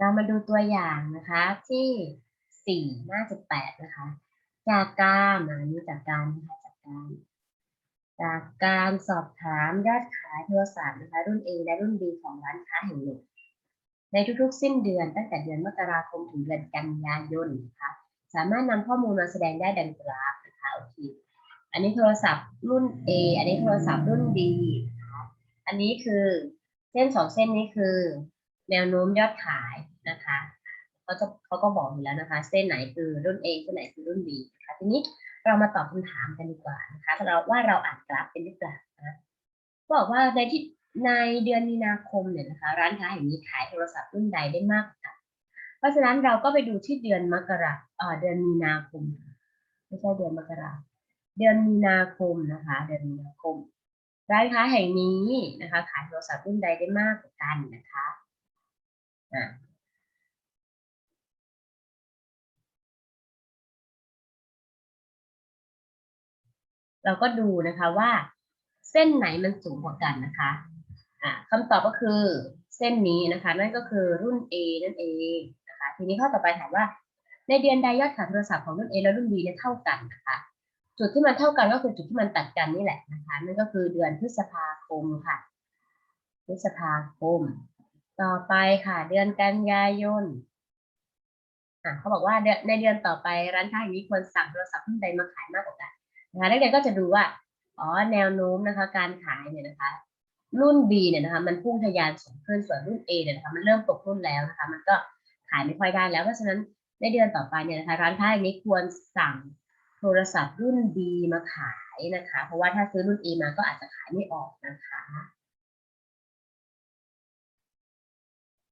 เรามาดูตัวอย่างนะคะที่สี่หน้าสิบแปดนะคะ จากการอันนี้จากการนะคะจากการ จากการสอบถามยอดขายโทรศัพท์นะคะ รุ่น A และรุ่น B ของร้านค้าแห่งหนึ่งในทุกๆ สิ้นเดือนตั้งแต่เดือนมกราคมถึงเดือนกันยายนนะคะสามารถนำข้อมูลมาแสดงได้ดังกราฟนะคะโอเคอันนี้โทรศัพท์รุ่น A อันนี้โทรศัพท์รุ่น B นะคะอันนี้คือเส้นสองเส้นนี้คือ แนวโน้มยอดขาย นะคะเขาจะเขาก็บอกอยู่แล้วนะคะ เส้นไหนคือรุ่น A เส้นไหนคือรุ่น B นะคะทีนี้เรามาตอบคำถามกันดีกว่านะคะเราว่าเราอ่านกราฟเป็นหรือเปล่านะบอกว่าในที่ในเดือนมีนาคมเนี่ยนะคะ ร้านค้าแห่งนี้ขายโทรศัพท์รุ่นใดได้มากกว่าเพราะฉะนั้นเราก็ไปดูที่เดือนมกราเอ่อเดือนมีนาคมไม่ใช่เดือนมกราเดือนมีนาคมนะคะ เดือนมีนาคม ร้านค้าแห่งนี้นะคะ ขายโทรศัพท์รุ่นใดได้มากกว่ากันนะคะอะ เราก็ดูนะคะว่าเส้นไหนมันสูงกว่ากันนะคะะคำตอบก็คือเส้นนี้นะคะนั่นก็คือรุ่น A นั่นเองนะคะทีนี้ข้อต่อไปถามว่า ในเดือนใดยอดขายโทรศัพท์ของรุ่น A และรุ่น B เนี่ยเท่ากันนะคะจุดที่มันเท่ากันก็คือจุดที่มันตัดกันนี่แหละนะคะนั่นก็คือเดือนพฤษภาคมค่ะ พฤษภาคม ต่อไปค่ะ เดือนกันยายนเขาบอกว่าในเดือนต่อไปร้านค้าแห่งนี้ควรสั่งโทรศัพท์รุ่นใดมาขายมากกว่ากัน นะคะนักเรียนก็จะดูว่าอ๋อแนวโน้มนะคะการขายเนี่ยนะคะรุ่น B เนี่ยนะคะมันพุ่งทะยานสูงขึ้นส่วนรุ่น A เนี่ยนะคะมันเริ่มตกรุ่นแล้วนะคะมันก็ขายไม่ค่อยได้แล้วเพราะฉะนั้นในเดือนต่อไปเนี่ยนะคะร้านค้าอย่างนี้ควรสั่งโทรศัพท์รุ่น B มาขายนะคะ เพราะว่าถ้าซื้อรุ่น A มาก็อาจจะขายไม่ออกนะคะ